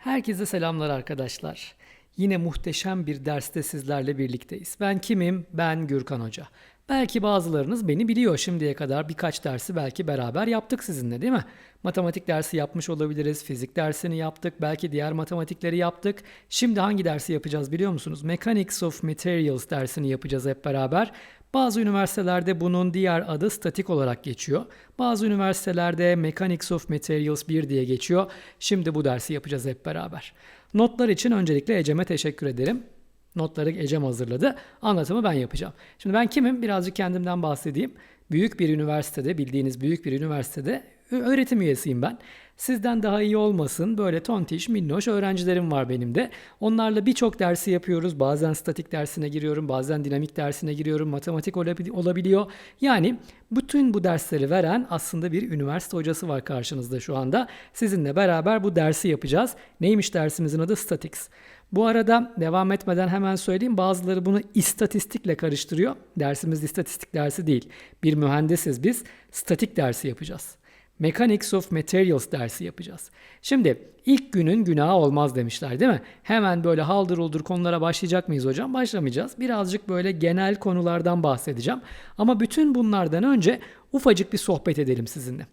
Herkese selamlar arkadaşlar. Yine muhteşem bir derste sizlerle birlikteyiz. Ben kimim? Ben Gürkan Hoca. Belki bazılarınız beni biliyor şimdiye kadar birkaç dersi belki beraber yaptık sizinle değil mi? Matematik dersi yapmış olabiliriz, fizik dersini yaptık, belki diğer matematikleri yaptık. Şimdi hangi dersi yapacağız biliyor musunuz? Mechanics of Materials dersini yapacağız hep beraber. Bazı üniversitelerde bunun diğer adı statik olarak geçiyor. Bazı üniversitelerde Mechanics of Materials 1 diye geçiyor. Şimdi bu dersi yapacağız hep beraber. Notlar için öncelikle Ecem'e teşekkür ederim. Notları Ecem hazırladı. Anlatımı ben yapacağım. Şimdi ben kimim? Birazcık kendimden bahsedeyim. Büyük bir üniversitede, bildiğiniz büyük bir üniversitede öğretim üyesiyim ben. Sizden daha iyi olmasın böyle tontiş, minnoş öğrencilerim var benim de. Onlarla birçok dersi yapıyoruz. Bazen statik dersine giriyorum, bazen dinamik dersine giriyorum, matematik olabi- olabiliyor. Yani bütün bu dersleri veren aslında bir üniversite hocası var karşınızda şu anda. Sizinle beraber bu dersi yapacağız. Neymiş dersimizin adı? Statics. Bu arada devam etmeden hemen söyleyeyim bazıları bunu istatistikle karıştırıyor. Dersimiz istatistik dersi değil. Bir mühendisiz biz statik dersi yapacağız. Mechanics of Materials dersi yapacağız. Şimdi ilk günün günahı olmaz demişler değil mi? Hemen böyle haldır uldur konulara başlayacak mıyız hocam? Başlamayacağız. Birazcık böyle genel konulardan bahsedeceğim. Ama bütün bunlardan önce ufacık bir sohbet edelim sizinle.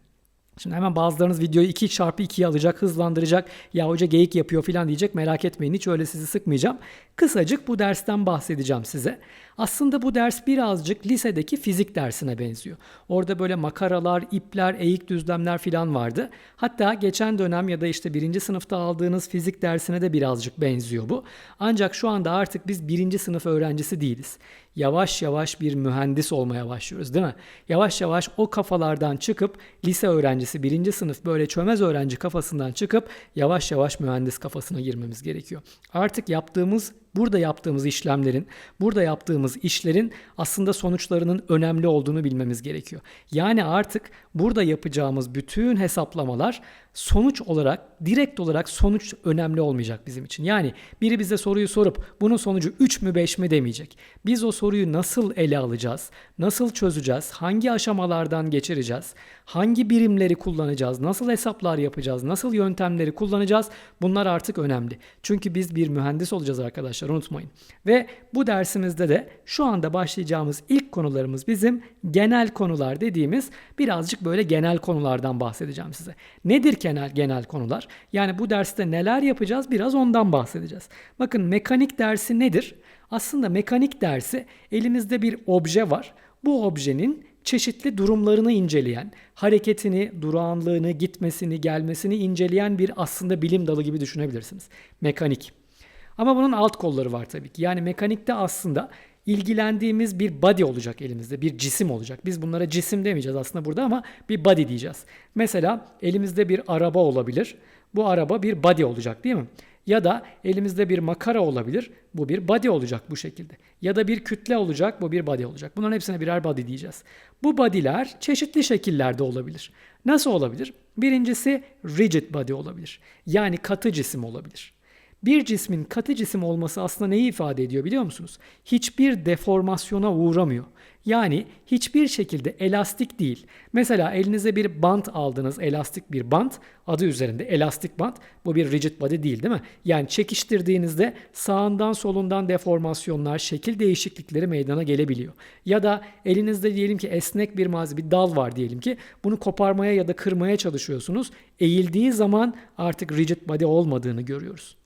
Şimdi hemen bazılarınız videoyu 2 çarpı 2'ye alacak, hızlandıracak. Ya hoca geyik yapıyor falan diyecek. Merak etmeyin hiç öyle sizi sıkmayacağım. Kısacık bu dersten bahsedeceğim size. Aslında bu ders birazcık lisedeki fizik dersine benziyor. Orada böyle makaralar, ipler, eğik düzlemler falan vardı. Hatta geçen dönem ya da işte birinci sınıfta aldığınız fizik dersine de birazcık benziyor bu. Ancak şu anda artık biz birinci sınıf öğrencisi değiliz. Yavaş yavaş bir mühendis olmaya başlıyoruz değil mi? Yavaş yavaş o kafalardan çıkıp lise öğrencisi, birinci sınıf böyle çömez öğrenci kafasından çıkıp yavaş yavaş mühendis kafasına girmemiz gerekiyor. Artık yaptığımız burada yaptığımız işlemlerin, burada yaptığımız işlerin aslında sonuçlarının önemli olduğunu bilmemiz gerekiyor. Yani artık burada yapacağımız bütün hesaplamalar sonuç olarak, direkt olarak sonuç önemli olmayacak bizim için. Yani biri bize soruyu sorup bunun sonucu 3 mü 5 mi demeyecek. Biz o soruyu nasıl ele alacağız, nasıl çözeceğiz, hangi aşamalardan geçireceğiz, hangi birimleri kullanacağız, nasıl hesaplar yapacağız, nasıl yöntemleri kullanacağız bunlar artık önemli. Çünkü biz bir mühendis olacağız arkadaşlar unutmayın. Ve bu dersimizde de şu anda başlayacağımız ilk konularımız bizim genel konular dediğimiz birazcık böyle genel konulardan bahsedeceğim size. Nedir genel genel konular? Yani bu derste neler yapacağız biraz ondan bahsedeceğiz. Bakın mekanik dersi nedir? Aslında mekanik dersi elimizde bir obje var. Bu objenin çeşitli durumlarını inceleyen, hareketini, durağanlığını, gitmesini, gelmesini inceleyen bir aslında bilim dalı gibi düşünebilirsiniz. Mekanik. Ama bunun alt kolları var tabii ki. Yani mekanikte aslında ilgilendiğimiz bir body olacak elimizde. Bir cisim olacak. Biz bunlara cisim demeyeceğiz aslında burada ama bir body diyeceğiz. Mesela elimizde bir araba olabilir. Bu araba bir body olacak değil mi? Ya da elimizde bir makara olabilir. Bu bir body olacak bu şekilde. Ya da bir kütle olacak. Bu bir body olacak. Bunların hepsine birer body diyeceğiz. Bu body'ler çeşitli şekillerde olabilir. Nasıl olabilir? Birincisi rigid body olabilir. Yani katı cisim olabilir. Bir cismin katı cisim olması aslında neyi ifade ediyor biliyor musunuz? Hiçbir deformasyona uğramıyor. Yani hiçbir şekilde elastik değil. Mesela elinize bir bant aldınız, elastik bir bant. Adı üzerinde elastik bant. Bu bir rigid body değil değil mi? Yani çekiştirdiğinizde sağından solundan deformasyonlar, şekil değişiklikleri meydana gelebiliyor. Ya da elinizde diyelim ki esnek bir malzeme, bir dal var diyelim ki bunu koparmaya ya da kırmaya çalışıyorsunuz. Eğildiği zaman artık rigid body olmadığını görüyoruz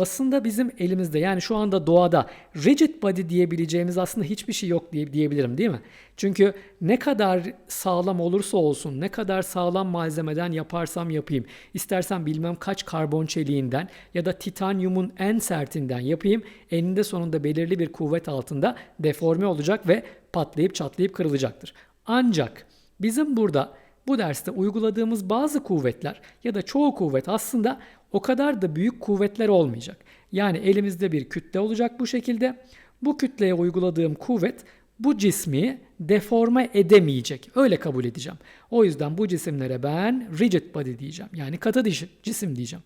aslında bizim elimizde yani şu anda doğada rigid body diyebileceğimiz aslında hiçbir şey yok diye diyebilirim değil mi? Çünkü ne kadar sağlam olursa olsun, ne kadar sağlam malzemeden yaparsam yapayım, istersen bilmem kaç karbon çeliğinden ya da titanyumun en sertinden yapayım, eninde sonunda belirli bir kuvvet altında deforme olacak ve patlayıp çatlayıp kırılacaktır. Ancak bizim burada bu derste uyguladığımız bazı kuvvetler ya da çoğu kuvvet aslında o kadar da büyük kuvvetler olmayacak. Yani elimizde bir kütle olacak bu şekilde. Bu kütleye uyguladığım kuvvet bu cismi deforme edemeyecek. Öyle kabul edeceğim. O yüzden bu cisimlere ben rigid body diyeceğim. Yani katı cisim diyeceğim.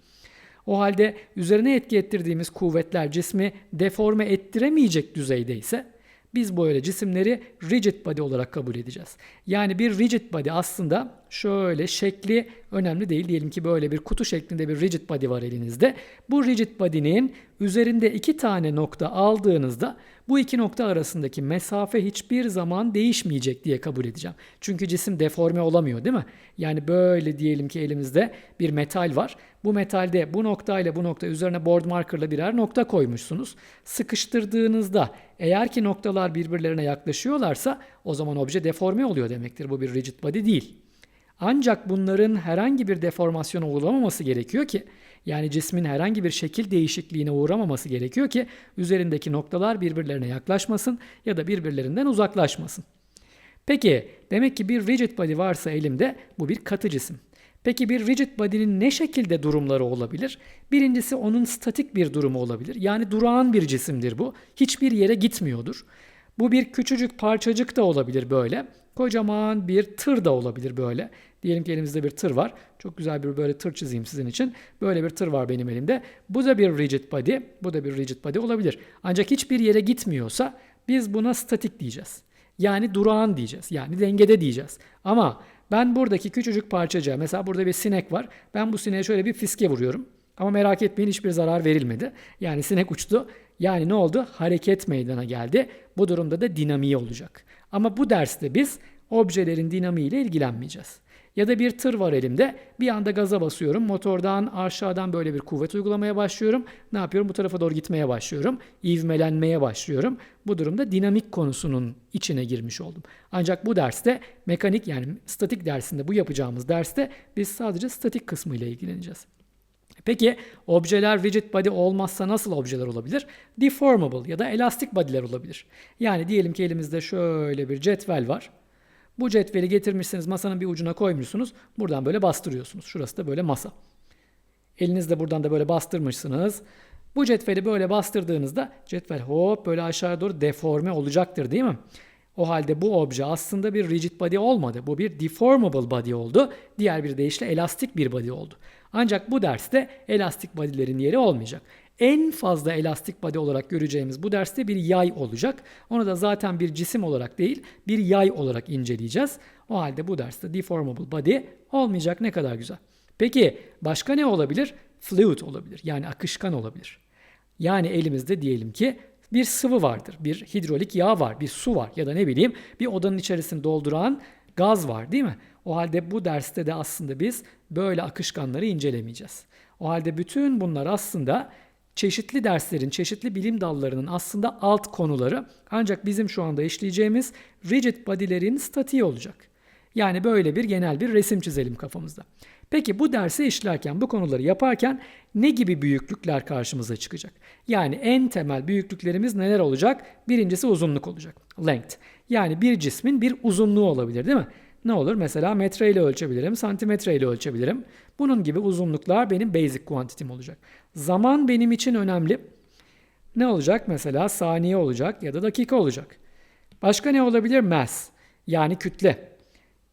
O halde üzerine etki ettirdiğimiz kuvvetler cismi deforme ettiremeyecek düzeyde ise biz böyle cisimleri rigid body olarak kabul edeceğiz. Yani bir rigid body aslında şöyle şekli önemli değil. Diyelim ki böyle bir kutu şeklinde bir rigid body var elinizde. Bu rigid body'nin üzerinde iki tane nokta aldığınızda bu iki nokta arasındaki mesafe hiçbir zaman değişmeyecek diye kabul edeceğim. Çünkü cisim deforme olamıyor değil mi? Yani böyle diyelim ki elimizde bir metal var. Bu metalde bu nokta ile bu nokta üzerine board markerla birer nokta koymuşsunuz. Sıkıştırdığınızda eğer ki noktalar birbirlerine yaklaşıyorlarsa o zaman obje deforme oluyor demektir. Bu bir rigid body değil. Ancak bunların herhangi bir deformasyona uğramaması gerekiyor ki yani cismin herhangi bir şekil değişikliğine uğramaması gerekiyor ki üzerindeki noktalar birbirlerine yaklaşmasın ya da birbirlerinden uzaklaşmasın. Peki demek ki bir rigid body varsa elimde bu bir katı cisim. Peki bir rigid body'nin ne şekilde durumları olabilir? Birincisi onun statik bir durumu olabilir. Yani durağan bir cisimdir bu. Hiçbir yere gitmiyordur. Bu bir küçücük parçacık da olabilir böyle. Kocaman bir tır da olabilir böyle. Diyelim ki elimizde bir tır var. Çok güzel bir böyle tır çizeyim sizin için. Böyle bir tır var benim elimde. Bu da bir rigid body. Bu da bir rigid body olabilir. Ancak hiçbir yere gitmiyorsa biz buna statik diyeceğiz. Yani durağan diyeceğiz. Yani dengede diyeceğiz. Ama ben buradaki küçücük parçacığa mesela burada bir sinek var. Ben bu sineğe şöyle bir fiske vuruyorum. Ama merak etmeyin hiçbir zarar verilmedi. Yani sinek uçtu. Yani ne oldu? Hareket meydana geldi. Bu durumda da dinamiği olacak. Ama bu derste biz objelerin dinamiğiyle ilgilenmeyeceğiz. Ya da bir tır var elimde. Bir anda gaza basıyorum. Motordan aşağıdan böyle bir kuvvet uygulamaya başlıyorum. Ne yapıyorum? Bu tarafa doğru gitmeye başlıyorum. İvmelenmeye başlıyorum. Bu durumda dinamik konusunun içine girmiş oldum. Ancak bu derste mekanik yani statik dersinde bu yapacağımız derste biz sadece statik kısmı ile ilgileneceğiz. Peki objeler rigid body olmazsa nasıl objeler olabilir? Deformable ya da elastik body'ler olabilir. Yani diyelim ki elimizde şöyle bir cetvel var. Bu cetveli getirmişsiniz masanın bir ucuna koymuşsunuz. Buradan böyle bastırıyorsunuz. Şurası da böyle masa. Elinizde buradan da böyle bastırmışsınız. Bu cetveli böyle bastırdığınızda cetvel hop böyle aşağı doğru deforme olacaktır değil mi? O halde bu obje aslında bir rigid body olmadı. Bu bir deformable body oldu. Diğer bir deyişle elastik bir body oldu. Ancak bu derste elastik body'lerin yeri olmayacak. En fazla elastik body olarak göreceğimiz bu derste bir yay olacak. Onu da zaten bir cisim olarak değil, bir yay olarak inceleyeceğiz. O halde bu derste deformable body olmayacak ne kadar güzel. Peki başka ne olabilir? Fluid olabilir. Yani akışkan olabilir. Yani elimizde diyelim ki bir sıvı vardır. Bir hidrolik yağ var, bir su var ya da ne bileyim bir odanın içerisini dolduran gaz var değil mi? O halde bu derste de aslında biz böyle akışkanları incelemeyeceğiz. O halde bütün bunlar aslında çeşitli derslerin, çeşitli bilim dallarının aslında alt konuları ancak bizim şu anda işleyeceğimiz rigid body'lerin statiği olacak. Yani böyle bir genel bir resim çizelim kafamızda. Peki bu dersi işlerken, bu konuları yaparken ne gibi büyüklükler karşımıza çıkacak? Yani en temel büyüklüklerimiz neler olacak? Birincisi uzunluk olacak. Length. Yani bir cismin bir uzunluğu olabilir değil mi? Ne olur? Mesela metre ile ölçebilirim, santimetre ile ölçebilirim. Bunun gibi uzunluklar benim basic quantity'm olacak. Zaman benim için önemli. Ne olacak? Mesela saniye olacak ya da dakika olacak. Başka ne olabilir? Mass. Yani kütle.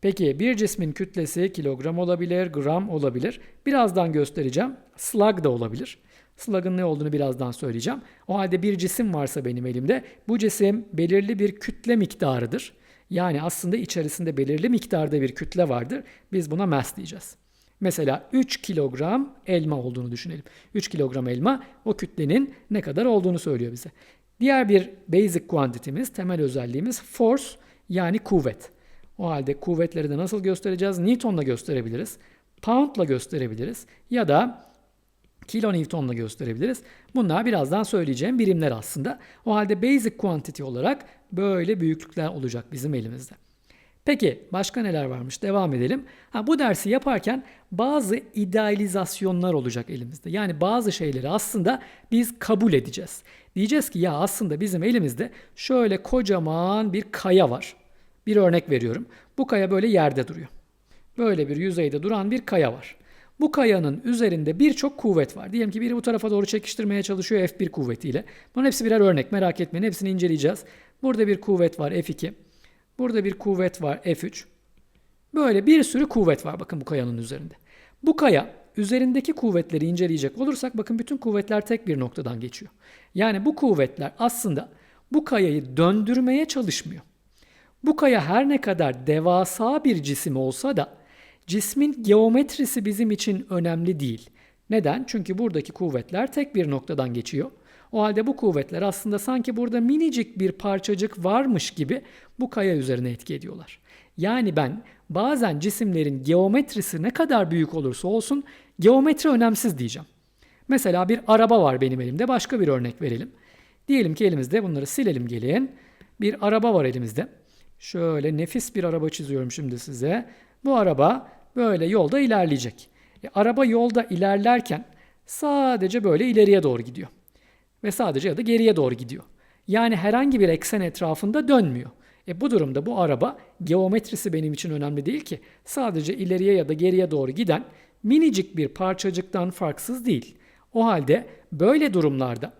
Peki bir cismin kütlesi kilogram olabilir, gram olabilir. Birazdan göstereceğim. Slug da olabilir. Slug'ın ne olduğunu birazdan söyleyeceğim. O halde bir cisim varsa benim elimde bu cisim belirli bir kütle miktarıdır. Yani aslında içerisinde belirli miktarda bir kütle vardır. Biz buna mass diyeceğiz. Mesela 3 kilogram elma olduğunu düşünelim. 3 kilogram elma o kütlenin ne kadar olduğunu söylüyor bize. Diğer bir basic quantity'miz, temel özelliğimiz force yani kuvvet. O halde kuvvetleri de nasıl göstereceğiz? Newton'la gösterebiliriz. Pound'la gösterebiliriz. Ya da kilonewton'la gösterebiliriz. Bunlar birazdan söyleyeceğim birimler aslında. O halde basic quantity olarak böyle büyüklükler olacak bizim elimizde. Peki başka neler varmış? Devam edelim. Ha, bu dersi yaparken bazı idealizasyonlar olacak elimizde. Yani bazı şeyleri aslında biz kabul edeceğiz. Diyeceğiz ki ya aslında bizim elimizde şöyle kocaman bir kaya var. Bir örnek veriyorum. Bu kaya böyle yerde duruyor. Böyle bir yüzeyde duran bir kaya var. Bu kayanın üzerinde birçok kuvvet var. Diyelim ki biri bu tarafa doğru çekiştirmeye çalışıyor F1 kuvvetiyle. Bunun hepsi birer örnek merak etmeyin. Hepsini inceleyeceğiz. Burada bir kuvvet var F2. Burada bir kuvvet var F3. Böyle bir sürü kuvvet var bakın bu kayanın üzerinde. Bu kaya üzerindeki kuvvetleri inceleyecek olursak bakın bütün kuvvetler tek bir noktadan geçiyor. Yani bu kuvvetler aslında bu kayayı döndürmeye çalışmıyor. Bu kaya her ne kadar devasa bir cisim olsa da cismin geometrisi bizim için önemli değil. Neden? Çünkü buradaki kuvvetler tek bir noktadan geçiyor. O halde bu kuvvetler aslında sanki burada minicik bir parçacık varmış gibi bu kaya üzerine etki ediyorlar. Yani ben bazen cisimlerin geometrisi ne kadar büyük olursa olsun geometri önemsiz diyeceğim. Mesela bir araba var benim elimde. Başka bir örnek verelim. Diyelim ki elimizde bunları silelim gelin. Bir araba var elimizde. Şöyle nefis bir araba çiziyorum şimdi size. Bu araba böyle yolda ilerleyecek. E, araba yolda ilerlerken sadece böyle ileriye doğru gidiyor. Ve sadece ya da geriye doğru gidiyor. Yani herhangi bir eksen etrafında dönmüyor. E bu durumda bu araba geometrisi benim için önemli değil ki. Sadece ileriye ya da geriye doğru giden minicik bir parçacıktan farksız değil. O halde böyle durumlarda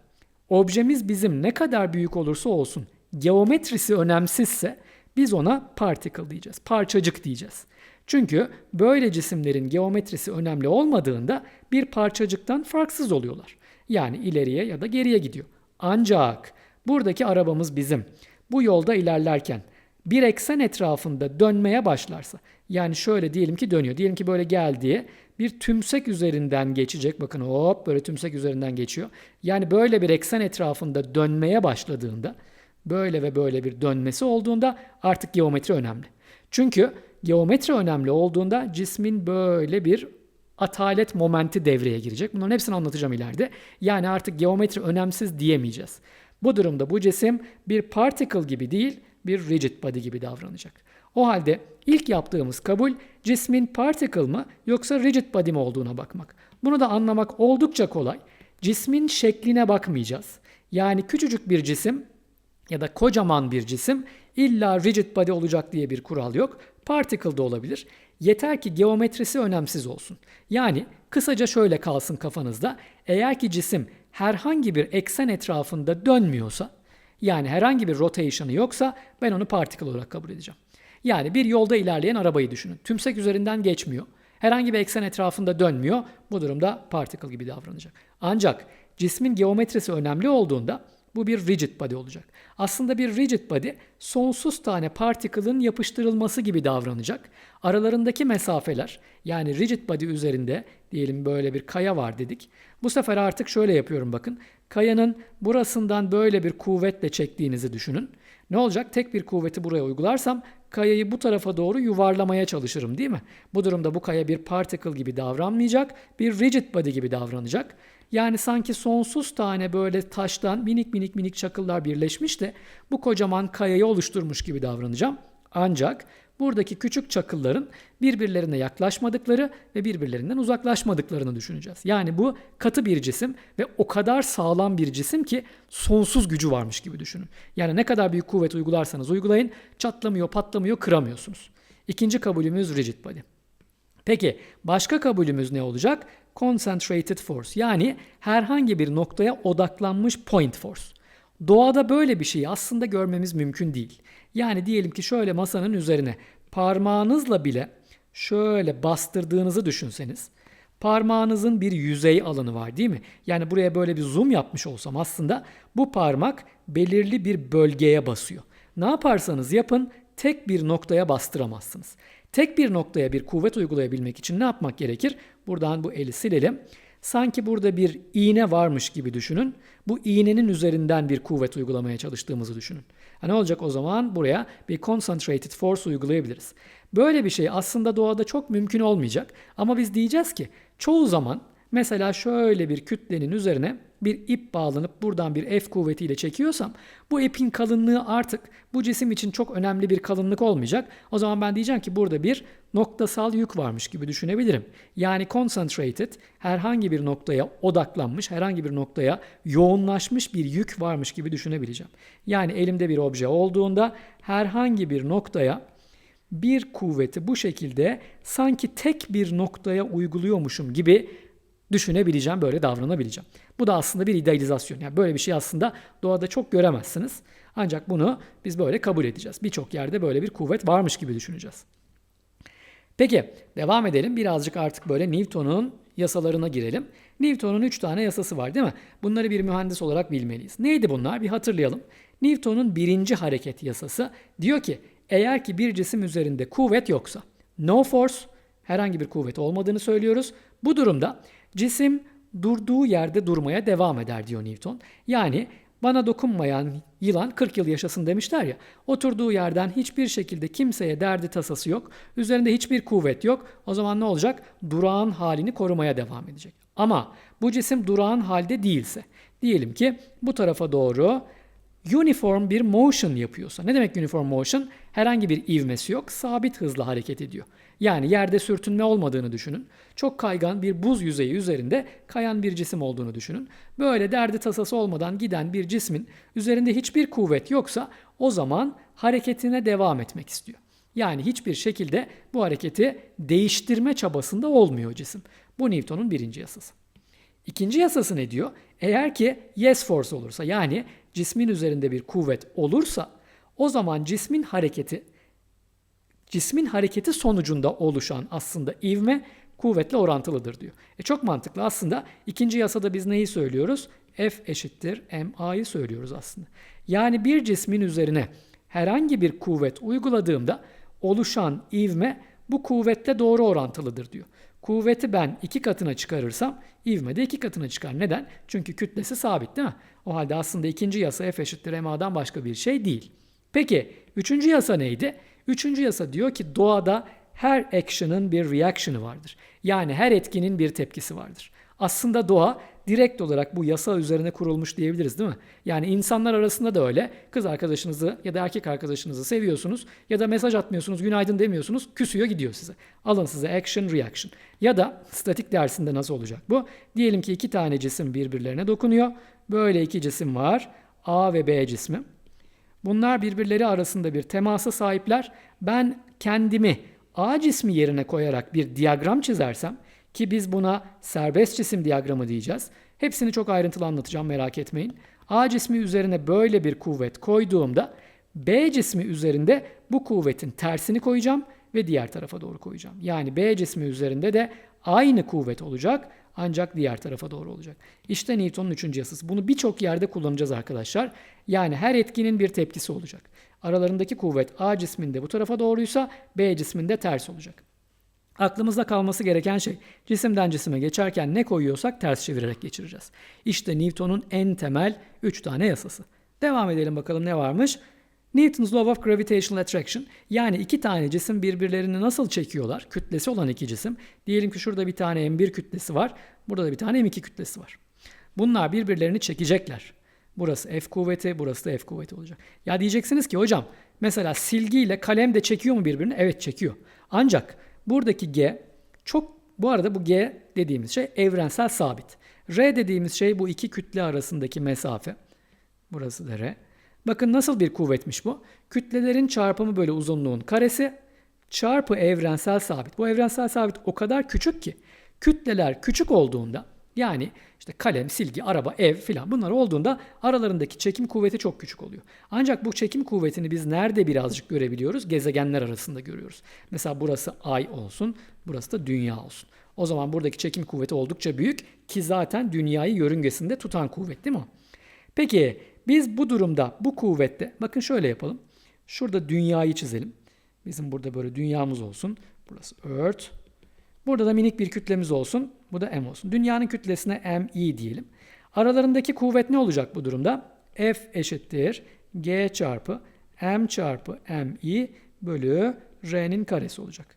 objemiz bizim ne kadar büyük olursa olsun geometrisi önemsizse biz ona particle diyeceğiz. Parçacık diyeceğiz. Çünkü böyle cisimlerin geometrisi önemli olmadığında bir parçacıktan farksız oluyorlar. Yani ileriye ya da geriye gidiyor. Ancak buradaki arabamız bizim. Bu yolda ilerlerken bir eksen etrafında dönmeye başlarsa yani şöyle diyelim ki dönüyor. Diyelim ki böyle geldiği bir tümsek üzerinden geçecek. Bakın hop böyle tümsek üzerinden geçiyor. Yani böyle bir eksen etrafında dönmeye başladığında böyle ve böyle bir dönmesi olduğunda artık geometri önemli. Çünkü geometri önemli olduğunda cismin böyle bir atalet momenti devreye girecek. Bunların hepsini anlatacağım ileride. Yani artık geometri önemsiz diyemeyeceğiz. Bu durumda bu cisim bir particle gibi değil, bir rigid body gibi davranacak. O halde ilk yaptığımız kabul cismin particle mı yoksa rigid body mi olduğuna bakmak. Bunu da anlamak oldukça kolay. Cismin şekline bakmayacağız. Yani küçücük bir cisim ya da kocaman bir cisim illa rigid body olacak diye bir kural yok. Particle de olabilir. Yeter ki geometrisi önemsiz olsun. Yani kısaca şöyle kalsın kafanızda. Eğer ki cisim herhangi bir eksen etrafında dönmüyorsa, yani herhangi bir rotation'ı yoksa ben onu particle olarak kabul edeceğim. Yani bir yolda ilerleyen arabayı düşünün. Tümsek üzerinden geçmiyor. Herhangi bir eksen etrafında dönmüyor. Bu durumda particle gibi davranacak. Ancak cismin geometrisi önemli olduğunda bu bir rigid body olacak. Aslında bir rigid body sonsuz tane particle'ın yapıştırılması gibi davranacak. Aralarındaki mesafeler yani rigid body üzerinde diyelim böyle bir kaya var dedik. Bu sefer artık şöyle yapıyorum bakın. Kayanın burasından böyle bir kuvvetle çektiğinizi düşünün. Ne olacak? Tek bir kuvveti buraya uygularsam kayayı bu tarafa doğru yuvarlamaya çalışırım değil mi? Bu durumda bu kaya bir particle gibi davranmayacak, bir rigid body gibi davranacak. Yani sanki sonsuz tane böyle taştan minik minik minik çakıllar birleşmiş de bu kocaman kayayı oluşturmuş gibi davranacağım. Ancak buradaki küçük çakılların birbirlerine yaklaşmadıkları ve birbirlerinden uzaklaşmadıklarını düşüneceğiz. Yani bu katı bir cisim ve o kadar sağlam bir cisim ki sonsuz gücü varmış gibi düşünün. Yani ne kadar büyük kuvvet uygularsanız uygulayın çatlamıyor, patlamıyor, kıramıyorsunuz. İkinci kabulümüz rigid body. Peki başka kabulümüz ne olacak? Concentrated force yani herhangi bir noktaya odaklanmış point force. Doğada böyle bir şeyi aslında görmemiz mümkün değil. Yani diyelim ki şöyle masanın üzerine parmağınızla bile şöyle bastırdığınızı düşünseniz parmağınızın bir yüzey alanı var değil mi? Yani buraya böyle bir zoom yapmış olsam aslında bu parmak belirli bir bölgeye basıyor. Ne yaparsanız yapın tek bir noktaya bastıramazsınız. Tek bir noktaya bir kuvvet uygulayabilmek için ne yapmak gerekir? Buradan bu eli silelim. Sanki burada bir iğne varmış gibi düşünün. Bu iğnenin üzerinden bir kuvvet uygulamaya çalıştığımızı düşünün. Ha ne olacak o zaman? Buraya bir concentrated force uygulayabiliriz. Böyle bir şey aslında doğada çok mümkün olmayacak. Ama biz diyeceğiz ki çoğu zaman mesela şöyle bir kütlenin üzerine bir ip bağlanıp buradan bir F kuvvetiyle çekiyorsam bu ipin kalınlığı artık bu cisim için çok önemli bir kalınlık olmayacak. O zaman ben diyeceğim ki burada bir noktasal yük varmış gibi düşünebilirim. Yani concentrated herhangi bir noktaya odaklanmış, herhangi bir noktaya yoğunlaşmış bir yük varmış gibi düşünebileceğim. Yani elimde bir obje olduğunda herhangi bir noktaya bir kuvveti bu şekilde sanki tek bir noktaya uyguluyormuşum gibi düşünebileceğim, böyle davranabileceğim. Bu da aslında bir idealizasyon. Yani böyle bir şey aslında doğada çok göremezsiniz. Ancak bunu biz böyle kabul edeceğiz. Birçok yerde böyle bir kuvvet varmış gibi düşüneceğiz. Peki devam edelim. Birazcık artık böyle Newton'un yasalarına girelim. Newton'un 3 tane yasası var değil mi? Bunları bir mühendis olarak bilmeliyiz. Neydi bunlar? Bir hatırlayalım. Newton'un birinci hareket yasası diyor ki eğer ki bir cisim üzerinde kuvvet yoksa no force herhangi bir kuvvet olmadığını söylüyoruz. Bu durumda cisim durduğu yerde durmaya devam eder diyor Newton. Yani bana dokunmayan yılan 40 yıl yaşasın demişler ya. Oturduğu yerden hiçbir şekilde kimseye derdi tasası yok. Üzerinde hiçbir kuvvet yok. O zaman ne olacak? Durağan halini korumaya devam edecek. Ama bu cisim durağan halde değilse, diyelim ki bu tarafa doğru uniform bir motion yapıyorsa. Ne demek uniform motion? Herhangi bir ivmesi yok, sabit hızla hareket ediyor. Yani yerde sürtünme olmadığını düşünün. Çok kaygan bir buz yüzeyi üzerinde kayan bir cisim olduğunu düşünün. Böyle derdi tasası olmadan giden bir cismin üzerinde hiçbir kuvvet yoksa o zaman hareketine devam etmek istiyor. Yani hiçbir şekilde bu hareketi değiştirme çabasında olmuyor cisim. Bu Newton'un birinci yasası. İkinci yasası ne diyor? Eğer ki yes force olursa yani cismin üzerinde bir kuvvet olursa o zaman cismin hareketi cismin hareketi sonucunda oluşan aslında ivme kuvvetle orantılıdır diyor. E çok mantıklı aslında ikinci yasada biz neyi söylüyoruz? F eşittir ma'yı söylüyoruz aslında. Yani bir cismin üzerine herhangi bir kuvvet uyguladığımda oluşan ivme bu kuvvetle doğru orantılıdır diyor. Kuvveti ben iki katına çıkarırsam ivme de iki katına çıkar. Neden? Çünkü kütlesi sabit değil mi? O halde aslında ikinci yasa F eşittir ma'dan başka bir şey değil. Peki üçüncü yasa neydi? Üçüncü yasa diyor ki doğada her action'ın bir reaction'ı vardır. Yani her etkinin bir tepkisi vardır. Aslında doğa direkt olarak bu yasa üzerine kurulmuş diyebiliriz değil mi? Yani insanlar arasında da öyle. Kız arkadaşınızı ya da erkek arkadaşınızı seviyorsunuz ya da mesaj atmıyorsunuz, günaydın demiyorsunuz, küsüyor gidiyor size. Alın size action, reaction. Ya da statik dersinde nasıl olacak bu? Diyelim ki iki tane cisim birbirlerine dokunuyor. Böyle iki cisim var. A ve B cismi. Bunlar birbirleri arasında bir temasa sahipler. Ben kendimi A cismi yerine koyarak bir diyagram çizersem ki biz buna serbest cisim diyagramı diyeceğiz. Hepsini çok ayrıntılı anlatacağım merak etmeyin. A cismi üzerine böyle bir kuvvet koyduğumda B cismi üzerinde bu kuvvetin tersini koyacağım ve diğer tarafa doğru koyacağım. Yani B cismi üzerinde de aynı kuvvet olacak ancak diğer tarafa doğru olacak. İşte Newton'un üçüncü yasası. Bunu birçok yerde kullanacağız arkadaşlar. Yani her etkinin bir tepkisi olacak. Aralarındaki kuvvet A cisminde bu tarafa doğruysa B cisminde ters olacak. Aklımızda kalması gereken şey cisimden cisime geçerken ne koyuyorsak ters çevirerek geçireceğiz. İşte Newton'un en temel 3 tane yasası. Devam edelim bakalım ne varmış. Newton's Law of Gravitational Attraction yani iki tane cisim birbirlerini nasıl çekiyorlar? Kütlesi olan iki cisim. Diyelim ki şurada bir tane M1 kütlesi var. Burada da bir tane M2 kütlesi var. Bunlar birbirlerini çekecekler. Burası F kuvveti, burası da F kuvveti olacak. Ya diyeceksiniz ki hocam mesela silgiyle kalem de çekiyor mu birbirini? Evet çekiyor. Ancak buradaki G çok bu arada bu G dediğimiz şey evrensel sabit. R dediğimiz şey bu iki kütle arasındaki mesafe. Burası da R. Bakın nasıl bir kuvvetmiş bu? Kütlelerin çarpımı böyle uzunluğun karesi çarpı evrensel sabit. Bu evrensel sabit o kadar küçük ki kütleler küçük olduğunda yani işte kalem, silgi, araba, ev filan bunlar olduğunda aralarındaki çekim kuvveti çok küçük oluyor. Ancak bu çekim kuvvetini biz nerede birazcık görebiliyoruz? Gezegenler arasında görüyoruz. Mesela burası ay olsun, burası da dünya olsun. O zaman buradaki çekim kuvveti oldukça büyük ki zaten dünyayı yörüngesinde tutan kuvvet değil mi? Peki biz bu durumda bu kuvvette bakın şöyle yapalım. Şurada dünyayı çizelim. Bizim burada böyle dünyamız olsun. Burası Earth. Burada da minik bir kütlemiz olsun. Bu da M olsun. Dünyanın kütlesine MI diyelim. Aralarındaki kuvvet ne olacak bu durumda? F eşittir G çarpı M çarpı MI bölü R'nin karesi olacak.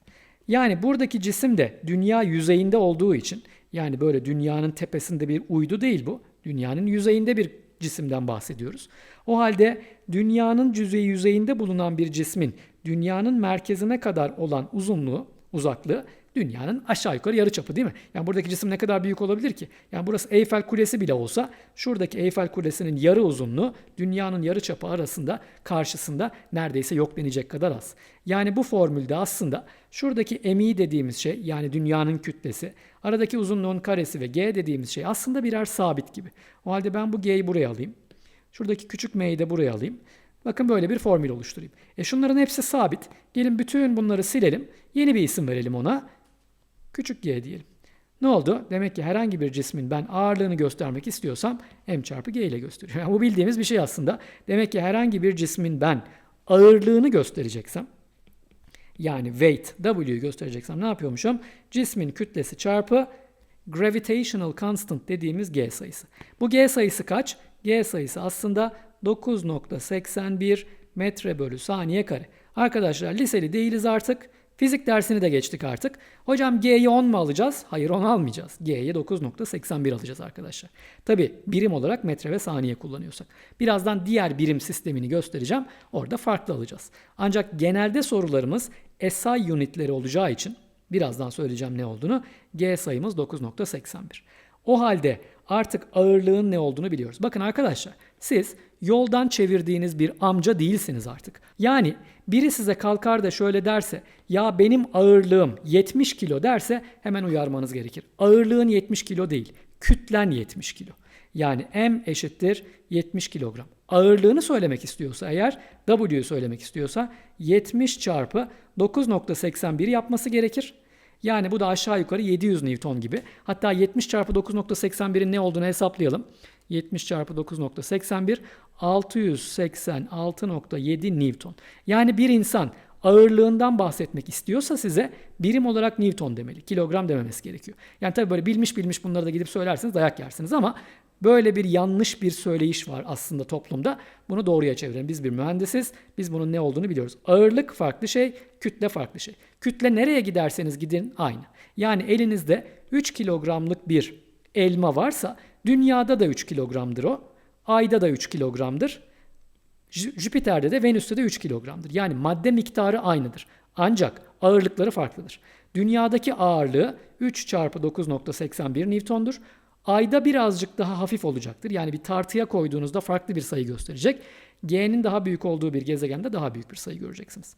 Yani buradaki cisim de dünya yüzeyinde olduğu için yani böyle dünyanın tepesinde bir uydu değil bu. Dünyanın yüzeyinde bir cisimden bahsediyoruz. O halde dünyanın yüzeyi yüzeyinde bulunan bir cismin dünyanın merkezine kadar olan uzunluğu, uzaklığı dünyanın aşağı yukarı yarı çapı değil mi? Yani buradaki cisim ne kadar büyük olabilir ki? Yani burası Eyfel Kulesi bile olsa şuradaki Eyfel Kulesi'nin yarı uzunluğu dünyanın yarı çapı arasında karşısında neredeyse yok denecek kadar az. Yani bu formülde aslında şuradaki mi dediğimiz şey yani dünyanın kütlesi, aradaki uzunluğun karesi ve g dediğimiz şey aslında birer sabit gibi. O halde ben bu g'yi buraya alayım. Şuradaki küçük m'yi de buraya alayım. Bakın böyle bir formül oluşturayım. E şunların hepsi sabit. Gelin bütün bunları silelim. Yeni bir isim verelim ona. Küçük g diyelim. Ne oldu? Demek ki herhangi bir cismin ben ağırlığını göstermek istiyorsam m çarpı g ile gösteriyorum. Yani bu bildiğimiz bir şey aslında. Demek ki herhangi bir cismin ben ağırlığını göstereceksem yani weight W'yu göstereceksem ne yapıyormuşum? Cismin kütlesi çarpı gravitational constant dediğimiz G sayısı. Bu G sayısı kaç? G sayısı aslında 9.81 metre bölü saniye kare. Arkadaşlar liseli değiliz artık. Fizik dersini de geçtik artık. Hocam G'yi 10 mu alacağız? Hayır 10 almayacağız. G'ye 9.81 alacağız arkadaşlar. Tabi birim olarak metre ve saniye kullanıyorsak. Birazdan diğer birim sistemini göstereceğim. Orada farklı alacağız. Ancak genelde sorularımız SI unitleri olacağı için birazdan söyleyeceğim ne olduğunu. G sayımız 9.81. O halde artık ağırlığın ne olduğunu biliyoruz. Bakın arkadaşlar siz yoldan çevirdiğiniz bir amca değilsiniz artık. Yani biri size kalkar da şöyle derse ya benim ağırlığım 70 kilo derse hemen uyarmanız gerekir. Ağırlığın 70 kilo değil kütlen 70 kilo. Yani M eşittir 70 kilogram. Ağırlığını söylemek istiyorsa eğer W'yu söylemek istiyorsa 70 çarpı 9.81 yapması gerekir. Yani bu da aşağı yukarı 700 Newton gibi. Hatta 70 çarpı 9.81'in ne olduğunu hesaplayalım. 70 çarpı 9.81 686.7 Newton. Yani bir insan ağırlığından bahsetmek istiyorsa size birim olarak Newton demeli. Kilogram dememesi gerekiyor. Yani tabii böyle bilmiş bilmiş bunları da gidip söylersiniz dayak yersiniz ama böyle bir yanlış bir söyleyiş var aslında toplumda. Bunu doğruya çevirelim. Biz bir mühendisiz. Biz bunun ne olduğunu biliyoruz. Ağırlık farklı şey, kütle farklı şey. Kütle nereye giderseniz gidin aynı. Yani elinizde 3 kilogramlık bir elma varsa dünyada da 3 kilogramdır o. Ayda da 3 kilogramdır. Jü- Jüpiter'de de Venüs'te de 3 kilogramdır. Yani madde miktarı aynıdır. Ancak ağırlıkları farklıdır. Dünyadaki ağırlığı 3 çarpı 9.81 Newton'dur. Ayda birazcık daha hafif olacaktır. Yani bir tartıya koyduğunuzda farklı bir sayı gösterecek. G'nin daha büyük olduğu bir gezegende daha büyük bir sayı göreceksiniz.